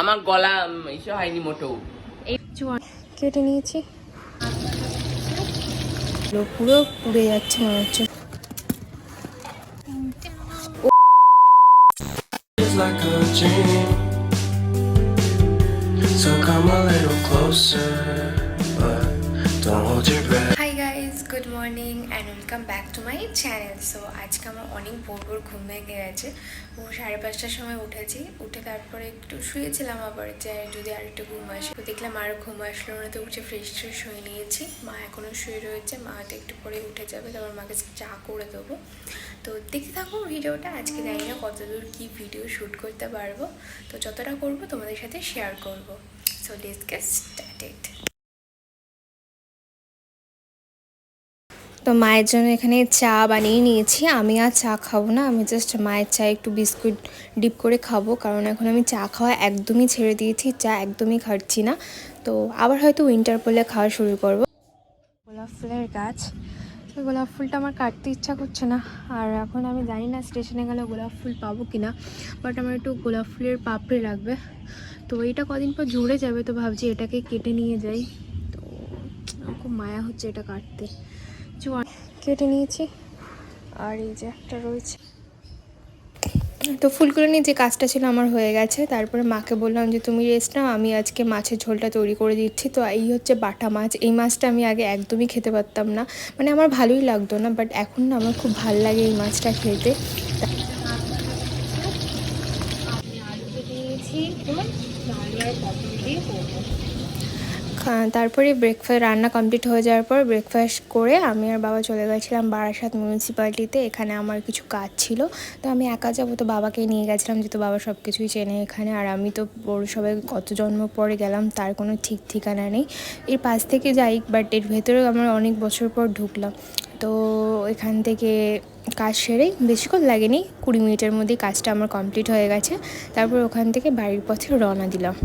আমার গলা ইসে হয়নি মোটেও কেটে নিয়েছি পুরো পুড়ে যাচ্ছে মনে হচ্ছে like a dream. So come a little closer, but don't hold your welcome back to my channel so আজকে আমার অনেক ভোর ভোর ঘুম ভেঙে গেছে। ও সাড়ে পাঁচটার সময় উঠেছি। উঠে তারপরে একটু শুয়েছিলাম আবার যে যদি আর একটু ঘুম আসে। তো দেখলাম আর ঘুম আসলো না, তো উঠে ফ্রেশ ট্রেশ হয়ে নিয়েছি। মা এখনও শুয়ে রয়েছে, মা হয়তো একটু পরে উঠে যাবে, তারপর মাকে চা করে দেবো। তো দেখতে থাকো ভিডিওটা, আজকে জানি না কতদূর কী ভিডিও শ্যুট করতে পারব। তো যতটা করব তোমাদের সাথে শেয়ার করব। সো লেটস গেট স্টার্টেড তো মায়ের জন্য এখানে চা বানিয়ে নিয়েছি। আমি আর চা খাব না, আমি জাস্ট মায়ের চা একটু বিস্কুট ডিপ করে খাব, কারণ এখন আমি চা খাওয়া একদমই ছেড়ে দিয়েছি, চা একদমই খাচ্ছি না। তো আবার হয়তো উইন্টার পড়লে খাওয়া শুরু করব। গোলাপ ফুলের গাছ গোলাপ ফুলটা আমার কাটতে ইচ্ছা করছে না, আর এখন আমি জানি না স্টেশনে গেলে গোলাপ ফুল পাবো কি না বাট আমার একটু গোলাপ ফুলের পাপড়ি লাগবে। তো এটা কদিন পর জুড়ে যাবে, তো ভাবছি এটাকে কেটে নিয়ে যাই। তো খুব মায়া হচ্ছে এটা কাটতে। কেটে নিয়েছি। আর এই যে একটা রয়েছে। তো ফুলগুলো নিয়ে যে কাজটা ছিল আমার হয়ে গেছে। তারপরে মাকে বললাম যে, তুমি রেস্ট নাও, আমি আজকে মাছের ঝোলটা তৈরি করে দিচ্ছি। তো এই হচ্ছে বাটা মাছ। এই মাছটা আমি আগে একদমই খেতে পারতাম না। মানে আমার ভালোই লাগতো না বাট এখন না আমার খুব ভালো লাগে এই মাছটা খেতে। খা- তারপরে ব্রেকফাস্ট রান্না কমপ্লিট হয়ে যাওয়ার পর ব্রেকফাস্ট করে আমি আর বাবা চলে গেছিলাম বারাসাত মিউনিসিপ্যালিটিতে এখানে আমার কিছু কাজ ছিল। তো আমি একা যাব তো বাবাকে নিয়ে গেছিলাম যেহেতু বাবা সব কিছুই চেনে এখানে। আর আমি তো পৌরসভায় কত জন্ম পরে গেলাম, তার কোনো ঠিক ঠিকানা নেই। এর পাশ থেকে যাই বাট এর ভেতরে আমার অনেক বছর পর ঢুকলাম। তো এখান থেকে কাজ সেরেই বেশিক্ষণ লাগেনি, কুড়ি মিনিটের মধ্যেই কাজটা আমার কমপ্লিট হয়ে গেছে। তারপর ওখান থেকে বাড়ির পথে রওনা দিলাম।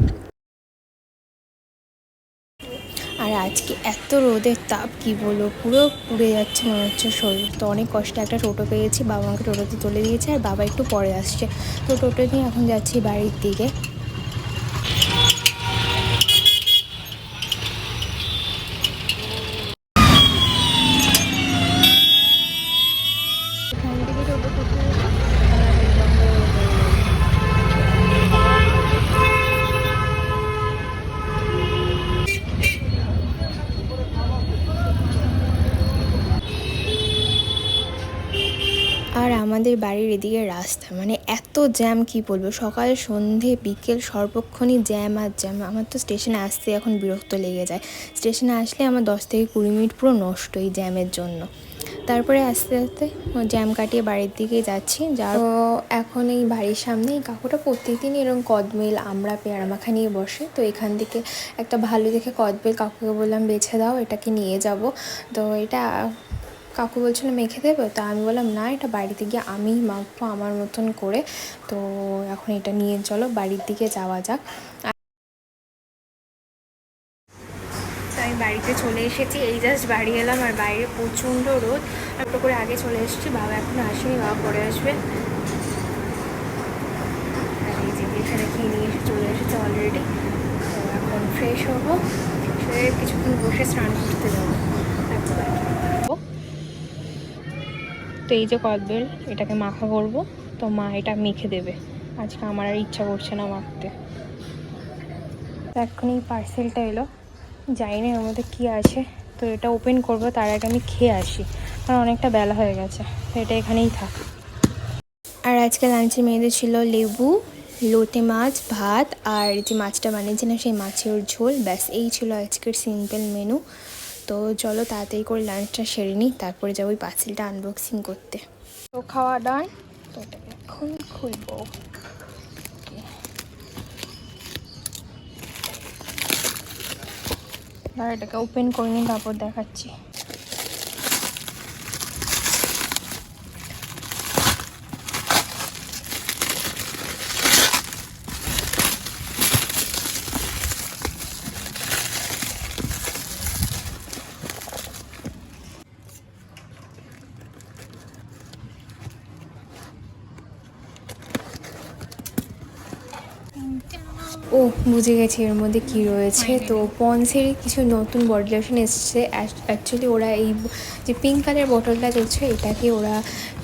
আর আজকে এত রোদের তাপ, কি বলব? পুরো পুড়ে যাচ্ছে মনে হচ্ছে শরীর। তো অনেক কষ্টে একটা টোটো পেয়েছি, বাবা আমাকে টোটোতে তুলে দিয়েছে আর বাবা একটু পরে আসছে। তো টোটো নিয়ে এখন যাচ্ছি বাড়ির দিকে। আমাদের বাড়ির এদিকে রাস্তা। মানে এত জ্যাম কি বলব? সকাল, সন্ধে, বিকেল, সর্বক্ষণই জ্যাম আর জ্যাম আমার তো স্টেশনে আসতে এখন বিরক্ত লেগে যায়। স্টেশনে আসলে আমার দশ থেকে কুড়ি মিনিট পুরো নষ্ট এই জ্যামের জন্য। তারপরে আস্তে আস্তে জ্যাম কাটিয়ে বাড়ির দিকে যাচ্ছি। যার এখন এই বাড়ির সামনে এই কাকুটা প্রত্যেকদিন এরকম কদমেল, আমরা পেয়ারা মাখা নিয়ে বসে। তো এখান থেকে একটা ভালো দেখে কদবেল কাকুকে বললাম, বেছে দাও, এটাকে নিয়ে যাব। তো এটা কাকু বলছিল, মেখে দেবে? তো আমি বললাম, না, এটা বাড়িতে গিয়ে আমিই মাখবো আমার মতন করে। তো এখন এটা নিয়ে চলো, বাড়ির দিকে যাওয়া যাক। আমি বাড়িতে চলে এসেছি। এই জাস্ট বাড়ি এলাম আর বাইরে প্রচণ্ড রোদ। একটু করে আগে চলে এসেছি, বাবা এখন আসেনি, বাবা পরে আসবে। এই যে এখানে খেয়ে নিয়ে এসে চলে এসেছে অলরেডি তো এখন ফ্রেশ হব কিছুক্ষণ বসে স্নান করতে যাব। তো এই যে কদবেল এটাকে মাখা করব। তো মা এটা মেখে দেবে। আজকে আমার আর ইচ্ছা করছে না মাখতে। এখন এই পার্সেলটা এলো। জানি না এর মধ্যে কী আছে। তো এটা ওপেন করব, তার আগে আমি খেয়ে আসি। কারণ অনেকটা বেলা হয়ে গেছে। তো এটা এখানেই থাক। আর আজকে লাঞ্চে মেয়েদের ছিল লেবু, লোটে মাছ, ভাত, আর যে মাছটা বানিয়েছিলাম সেই মাছের ঝোল। ব্যাস, এই ছিল আজকের সিম্পল মেনু তো চলো তাড়াতাড়ি করে লাঞ্চটা সেরে নিই, তারপরে যাব ওই পার্সেলটা আনবক্সিং করতে। তো খাওয়া ডান তো এখন খুলবো। এটাকে ওপেন করে নিই, তারপর দেখাচ্ছি। ও বুঝে গেছি এর মধ্যে কি রয়েছে। তো পন্সের কিছু নতুন বডি লোশন এসছে। অ্যাকচুয়ালি ওরা এই যে পিঙ্ক কালার বটলটা চলছে এটাকে ওরা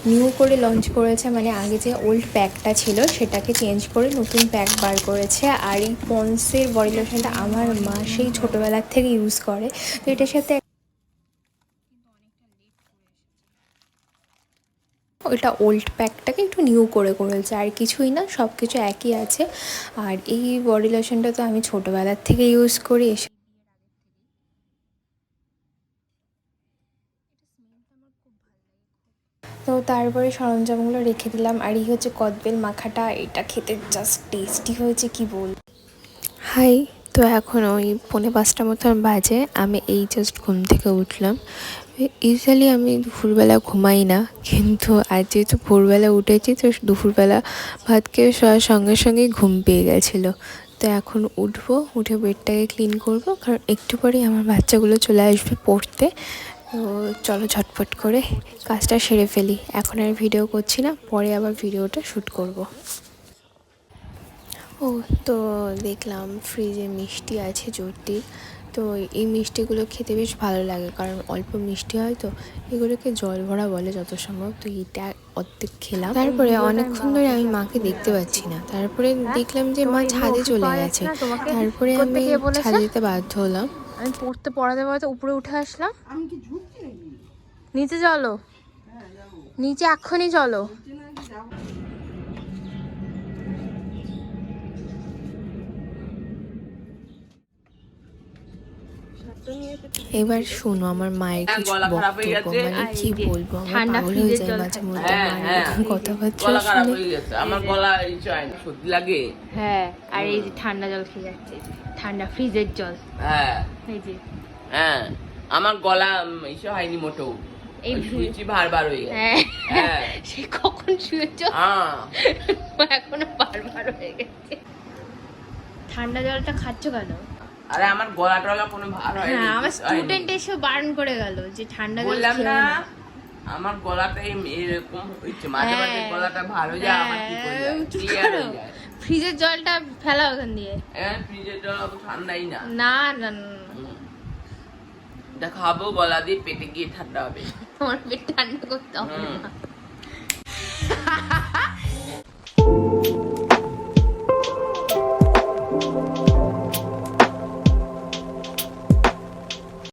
নিউ করে লঞ্চ করেছে। মানে আগে যে ওল্ড প্যাকটা ছিল সেটাকে চেঞ্জ করে নতুন প্যাক বার করেছে। আর এই পন্সের বডি লোশনটা আমার মা সেই ছোটোবেলার থেকে ইউজ করে। তো এটার সাথে ওইটা ওল্ড প্যাকটাকে একটু নিউ করে করেছে আর কিছুই না সব কিছু একই আছে। আর এই বডি লোশনটা তো আমি ছোটোবেলার থেকে ইউজ করি, এসে তো তারপরে সরঞ্জামগুলো রেখে দিলাম, আর এই হচ্ছে কদবেল মাখাটা, এটা খেতে জাস্ট টেস্টি হয়েছে, কি বল হাই তো এখন ওই পৌনে পাঁচটা মতন বাজে, আমি এই জাস্ট ঘুম থেকে উঠলাম। ইউজুয়ালি আমি দুপুরবেলা ঘুমাই না, কিন্তু আজ যেহেতু ভোরবেলা উঠেছি, তো দুপুরবেলা ভাত খেয়ে শোয়ার সঙ্গে সঙ্গেই ঘুম পেয়ে গেছিল। তো এখন উঠবো, উঠে বেডটাকে ক্লিন করব, কারণ একটু পরেই আমার বাচ্চাগুলো চলে আসবে পড়তে। তো চলো ঝটপট করে কাজটা সেরে ফেলি। এখন আর ভিডিও করছি না, পরে আবার ভিডিওটা শ্যুট করব। ও তো দেখলাম ফ্রিজে মিষ্টি আছে জর্দির তো এই মিষ্টিগুলো খেতে বেশ ভালো লাগে কারণ অল্প মিষ্টি হয় তো। এগুলোকে জল ভরা বলে যত সম্ভব তো এটা অর্ধেক খেলাম। তারপরে অনেকক্ষণ ধরে আমি মাকে দেখতে পাচ্ছি না। তারপরে দেখলাম যে মা ছাদে চলে গেছে। তারপরে আমি ছাদে যেতে বাধ্য হলাম। আমি পড়তে পড়াতে পড়াতে উপরে উঠে আসলাম। নিচে চলো। নিচে এক্ষুনি চলো। এবার শোনো আমার মায়ের হ্যাঁ, কিছু গলা খারাপ বক্তব্য। মানে কি বলব? আমার পাগল হয়ে যায় মাঝে মধ্যে। হ্যাঁ, মায়ের হ্যাঁ। কথাবার্তা শুনে আমার গলা না সর্দি লাগে। হ্যাঁ আর এই যে ঠান্ডা জল খেয়ে যাচ্ছে। ঠান্ডা ফ্রিজের জল। হ্যাঁ। এই যে। হ্যাঁ আমার গলা ইসে হয়নি মোটেও। এই শুয়েছি বারবার হয়ে গেছে। হ্যাঁ। হ্যাঁ। সে কখন শুয়েছ? এখনও বারবার হয়ে গেছে। ঠান্ডা জলটা খাচ্ছ কেন? আরে আমার গলা টলা কোনো হ্যাঁ আমার স্টুডেন্ট এসে বারণ করে গেল যে ঠান্ডা বললাম না আমার গলাটা এরকম হচ্ছে মাঝে মাঝে হ্যাঁ। গলাটা ভালো যায় হয়ে হয়ে যায়। ফ্রিজের জলটা ফেলা ওখান দিয়ে। হ্যাঁ ফ্রিজের জল অত ঠান্ডাই না। না না। এটা খাব গলা দিয়ে পেটে গিয়ে ঠান্ডা হবে। তোমার পেট ঠান্ডা করতে হবে না।